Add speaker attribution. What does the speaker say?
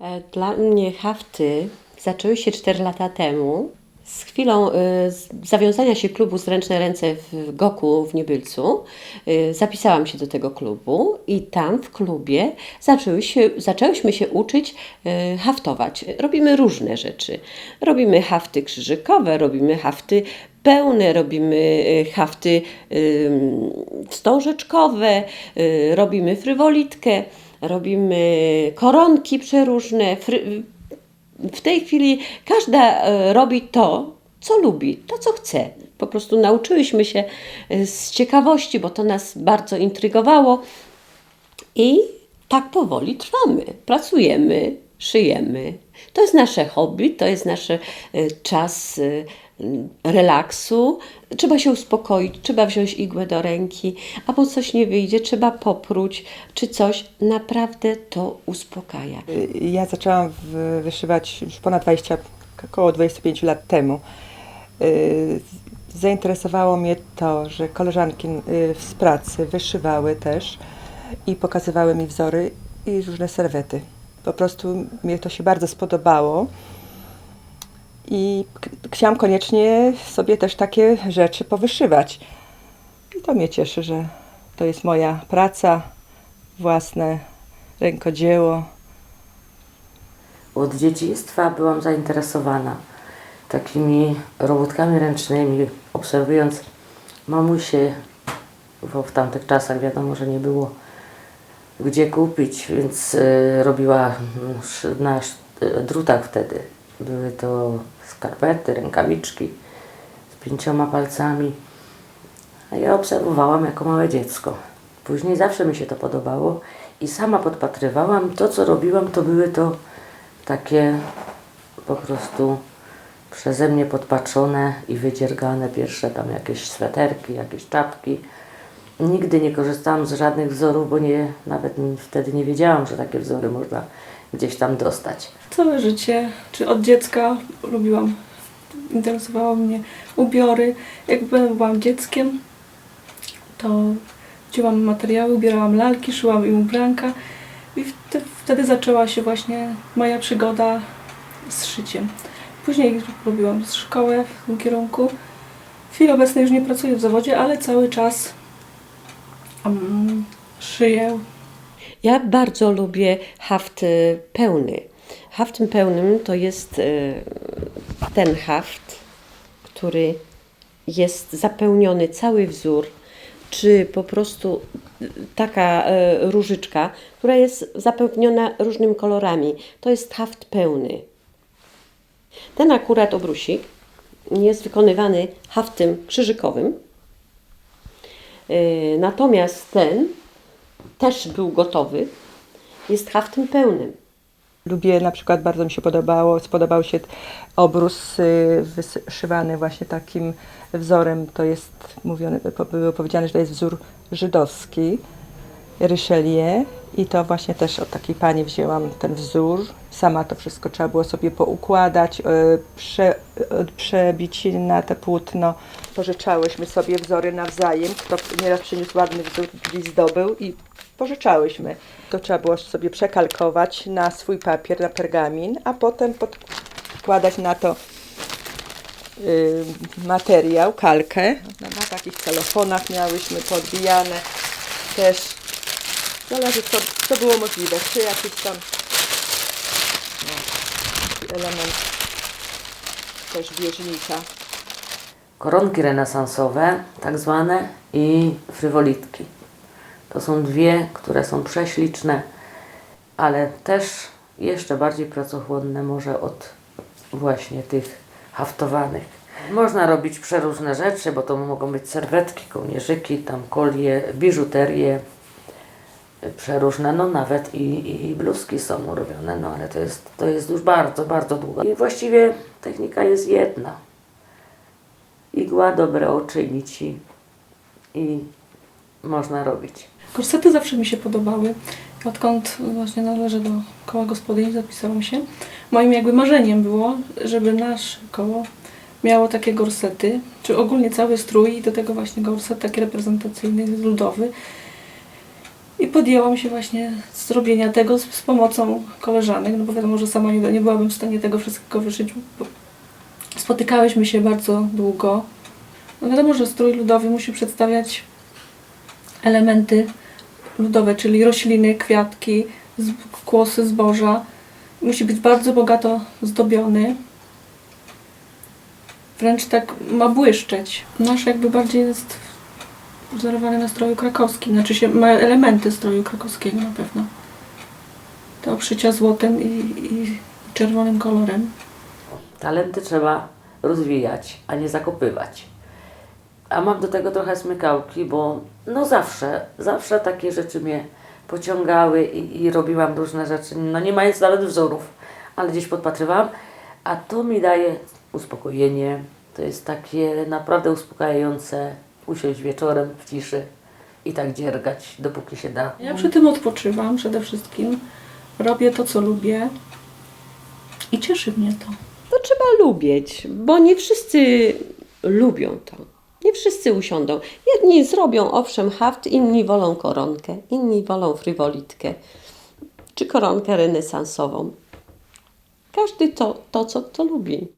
Speaker 1: E, Dla mnie hafty zaczęły się 4 lata temu. Z chwilą y, zawiązania się klubu Zręczne Ręce w Goku w Niebylcu y, zapisałam się do tego klubu i tam w klubie zaczęły się, zaczęłyśmy się uczyć y, haftować. Robimy różne rzeczy. Robimy hafty krzyżykowe, robimy hafty pełne, robimy hafty wstążeczkowe, robimy frywolitkę, robimy koronki przeróżne. W tej chwili każda e, robi to, co lubi, to, co chce. Po prostu nauczyłyśmy się e, z ciekawości, bo to nas bardzo intrygowało i tak powoli trwamy, pracujemy, szyjemy. To jest nasze hobby, to jest nasz e, czas relaksu. Trzeba się uspokoić, trzeba wziąć igłę do ręki, albo coś nie wyjdzie, trzeba popróć, czy coś. Naprawdę to uspokaja.
Speaker 2: Ja zaczęłam wyszywać już ponad 20, około 25 lat temu. Y, Zainteresowało mnie to, że koleżanki y, z pracy wyszywały też i pokazywały mi wzory i różne serwety. Po prostu mnie to się bardzo spodobało i chciałam koniecznie sobie też takie rzeczy powyszywać. I to mnie cieszy, że to jest moja praca, własne rękodzieło.
Speaker 3: Od dzieciństwa byłam zainteresowana takimi robótkami ręcznymi, obserwując mamusie, bo w tamtych czasach wiadomo, że nie było gdzie kupić, więc e, robiła mm, na e, drutach wtedy. Były to skarpety, rękawiczki z pięcioma palcami. A ja obserwowałam jako małe dziecko. Później zawsze mi się to podobało i sama podpatrywałam. To, co robiłam, to były to takie po prostu przeze mnie podpatrzone i wydziergane pierwsze tam jakieś sweterki, jakieś czapki. Nigdy nie korzystałam z żadnych wzorów, bo nie, nawet wtedy nie wiedziałam, że takie wzory można gdzieś tam dostać.
Speaker 4: Całe życie, czy od dziecka lubiłam, interesowały mnie ubiory. Jak byłam dzieckiem, to wzięłam materiały, ubierałam lalki, szyłam im ubranka i wtedy, wtedy zaczęła się właśnie moja przygoda z szyciem. Później robiłam szkołę w tym kierunku. W chwili obecnej już nie pracuję w zawodzie, ale cały czas um, szyję
Speaker 1: Ja bardzo lubię haft pełny. Haftem pełnym to jest y, ten haft, który jest zapełniony cały wzór, czy po prostu y, taka y, różyczka, która jest zapełniona różnymi kolorami. To jest haft pełny. Ten akurat obrusik jest wykonywany haftem krzyżykowym. Natomiast ten też był gotowy, jest haftem pełnym.
Speaker 2: Lubię na przykład, bardzo mi się podobało, spodobał się obrus y, wyszywany właśnie takim wzorem, to jest mówione, było powiedziane, że to jest wzór żydowski, Richelieu i to właśnie też od takiej pani wzięłam ten wzór. Sama to wszystko trzeba było sobie poukładać, y, prze, y, przebić na te płótno. Pożyczałyśmy sobie wzory nawzajem, kto nieraz przyniósł ładny wzór, zdobył i pożyczałyśmy. To trzeba było sobie przekalkować na swój papier, na pergamin, a potem podkładać na to y, materiał, kalkę. Na, takich celofonach miałyśmy podbijane też. Zależy co, co było możliwe, czy jakiś tam no, element też bieżnika.
Speaker 3: Koronki renesansowe, tak zwane, i frywolitki. To są dwie, które są prześliczne, ale też jeszcze bardziej pracochłonne może od właśnie tych haftowanych. Można robić przeróżne rzeczy, bo to mogą być serwetki, kołnierzyki, tam kolie, biżuterie, przeróżne, no nawet i, i bluzki są robione, no ale to jest, to jest już bardzo, bardzo długo. I właściwie technika jest jedna igła, dobre oczy, nici i można robić.
Speaker 4: Korsety zawsze mi się podobały. Odkąd właśnie należę do koła gospodyń, zapisałam się. Moim jakby marzeniem było, żeby nasze koło miało takie gorsety, czy ogólnie cały strój i do tego właśnie gorset taki reprezentacyjny, ludowy. I podjęłam się właśnie zrobienia tego z, z pomocą koleżanek, no bo wiadomo, że sama nie, nie byłabym w stanie tego wszystkiego wyszyć. Spotykałyśmy się bardzo długo. No wiadomo, że strój ludowy musi przedstawiać elementy ludowe, czyli rośliny, kwiatki, kłosy zboża. Musi być bardzo bogato zdobiony. Wręcz tak ma błyszczeć. Nasz jakby bardziej jest wzorowany na stroju krakowskim. Znaczy się ma elementy stroju krakowskiego na pewno. Te obszycia złotem i, i czerwonym kolorem.
Speaker 3: Talenty trzeba rozwijać, a nie zakopywać. A mam do tego trochę smykałki, bo no zawsze, zawsze takie rzeczy mnie pociągały i, i robiłam różne rzeczy, no nie mając nawet wzorów, ale gdzieś podpatrywałam, a to mi daje uspokojenie. To jest takie naprawdę uspokajające usiąść wieczorem w ciszy i tak dziergać, dopóki się da.
Speaker 4: Ja przy tym odpoczywam przede wszystkim. Robię to, co lubię i cieszy mnie to.
Speaker 1: To trzeba lubić, bo nie wszyscy lubią to. Nie wszyscy usiądą. Jedni zrobią owszem haft, inni wolą koronkę, inni wolą frywolitkę czy koronkę renesansową. Każdy to, to co to lubi.